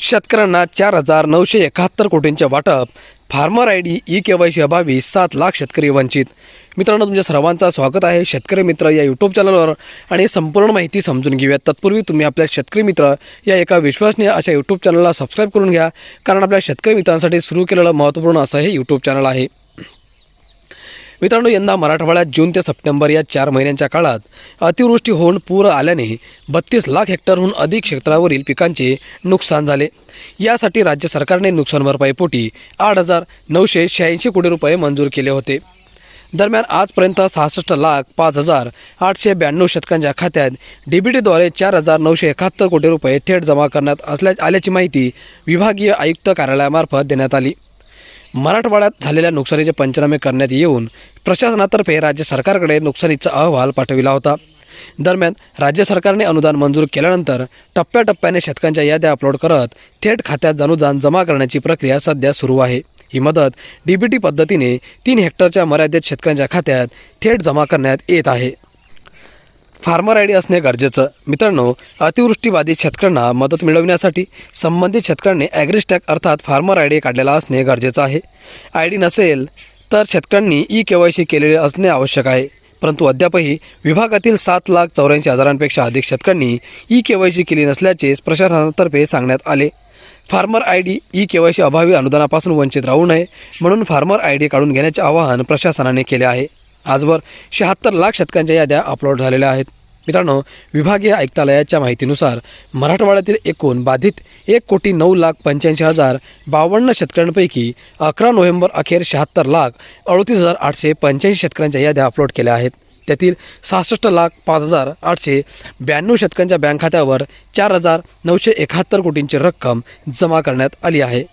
शेतकऱ्यांना चार हजार नऊशे एकाहत्तर कोटींचे वाटप farmer I D E K Y C अभावी सात लाख शेतकरी वंचित. मित्रांनो तुमच्या सर्वांचं स्वागत आहे शेतकरी मित्र या यूट्यूब चॅनलवर आणि संपूर्ण माहिती समजून घेऊयात. तत्पूर्वी तुम्ही आपल्या शेतकरी मित्र या एका विश्वसनीय अशा यूट्यूब चॅनलला सबस्क्राईब करून घ्या कारण आपल्या शेतकरी मित्रांसाठी सुरू केलेलं महत्त्वपूर्ण असं हे यूट्यूब चॅनल आहे. मित्रांनो यंदा मराठवाड्यात जून ते सप्टेंबर या चार महिन्यांच्या काळात अतिवृष्टी होऊन पूर आल्याने बत्तीस लाख हेक्टरहून अधिक क्षेत्रावरील पिकांचे नुकसान झाले. यासाठी राज्य सरकारने नुकसान भरपाईपोटी आठ हजार नऊशे शहाऐंशी कोटी रुपये मंजूर केले होते. दरम्यान आजपर्यंत सहासष्ट लाख पाच हजार आठशे ब्याण्णव शेतकऱ्यांच्या खात्यात डी बी चार हजार नऊशे एकाहत्तर कोटी रुपये थेट जमा करण्यात असल्या आल्याची माहिती विभागीय आयुक्त कार्यालयामार्फत देण्यात आली. मराठवाड्यात झालेल्या नुकसानीचे पंचनामे करण्यात येऊन प्रशासनातर्फे राज्य सरकारकडे नुकसानीचा अहवाल पाठविला होता. दरम्यान राज्य सरकारने अनुदान मंजूर केल्यानंतर टप्प्याटप्प्याने शेतकऱ्यांच्या याद्या अपलोड करत थेट खात्यात अनुदान जमा करण्याची प्रक्रिया सध्या सुरू आहे. ही मदत डी बी टी पद्धतीने तीन हेक्टरच्या मर्यादित शेतकऱ्यांच्या खात्यात थेट जमा करण्यात येत आहे. फार्मर आय डी असणे गरजेचं. मित्रांनो अतिवृष्टीबाधित शेतकऱ्यांना मदत मिळवण्यासाठी संबंधित शेतकऱ्यांनी ॲग्रिस्टॅक अर्थात फार्मर आय डी काढलेला असणे गरजेचं आहे. आय डी नसेल तर शेतकऱ्यांनी ई के वाय सी केलेले असणे आवश्यक आहे. परंतु अद्यापही विभागातील सात लाख चौऱ्याऐंशी हजारांपेक्षा अधिक शेतकऱ्यांनी ई के वाय सी केली नसल्याचे प्रशासनातर्फे सांगण्यात आले. Farmer I D E K Y C अभावी अनुदानापासून वंचित राहू नये म्हणून फार्मर आय डी काढून घेण्याचे आवाहन प्रशासनाने केले आहे. आजवर शहात्तर लाख शेतकऱ्यांच्या याद्या अपलोड झालेल्या आहेत. मित्रांनो विभागीय आयुक्तालयाच्या माहितीनुसार मराठवाड्यातील एकूण बाधित एक कोटी नऊ लाख पंच्याऐंशी हजार बावन्न शेतकऱ्यांपैकी अकरा नोव्हेंबर अखेर शहात्तर लाख अडतीस हजार आठशे पंच्याऐंशी शेतकऱ्यांच्या याद्या अपलोड केल्या आहेत. त्यातील सहासष्ट लाख पाच हजार आठशे ब्याण्णव शेतकऱ्यांच्या बँक खात्यावर चार हजार नऊशे एकाहत्तर कोटींची रक्कम जमा करण्यात आली आहे.